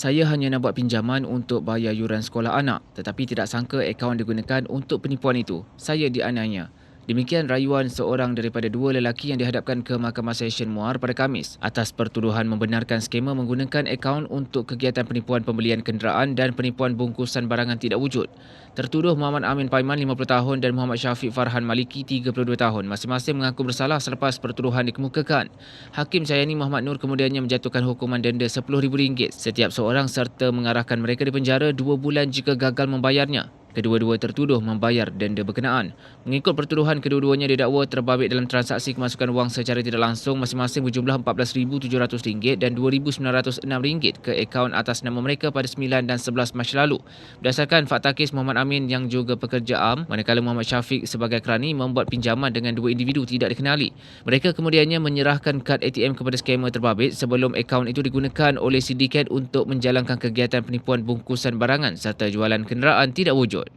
Saya hanya nak buat pinjaman untuk bayar yuran sekolah anak tetapi tidak sangka akaun digunakan untuk penipuan itu. Saya dianiaya. Demikian rayuan seorang daripada dua lelaki yang dihadapkan ke Mahkamah Session Muar pada Kamis atas pertuduhan membenarkan skema menggunakan akaun untuk kegiatan penipuan pembelian kenderaan dan penipuan bungkusan barangan tidak wujud. Tertuduh Muhammad Amin Paiman 50 tahun dan Muhammad Syafiq Farhan Maliki 32 tahun masing-masing mengaku bersalah selepas pertuduhan dikemukakan. Hakim Sayani Muhammad Nur kemudiannya menjatuhkan hukuman denda RM10,000 setiap seorang serta mengarahkan mereka di penjara 2 bulan jika gagal membayarnya. Kedua-dua tertuduh membayar denda berkenaan. Mengikut pertuduhan, kedua-duanya didakwa terbabit dalam transaksi kemasukan wang secara tidak langsung masing-masing berjumlah RM14,700 dan RM2,906 ke akaun atas nama mereka pada 9 dan 11 Mac lalu. Berdasarkan fakta kes Muhammad Amin yang juga pekerja am, manakala Muhammad Syafiq sebagai kerani membuat pinjaman dengan dua individu tidak dikenali. Mereka kemudiannya menyerahkan kad ATM kepada skamer terbabit sebelum akaun itu digunakan oleh sindiket untuk menjalankan kegiatan penipuan bungkusan barangan serta jualan kenderaan tidak wujud.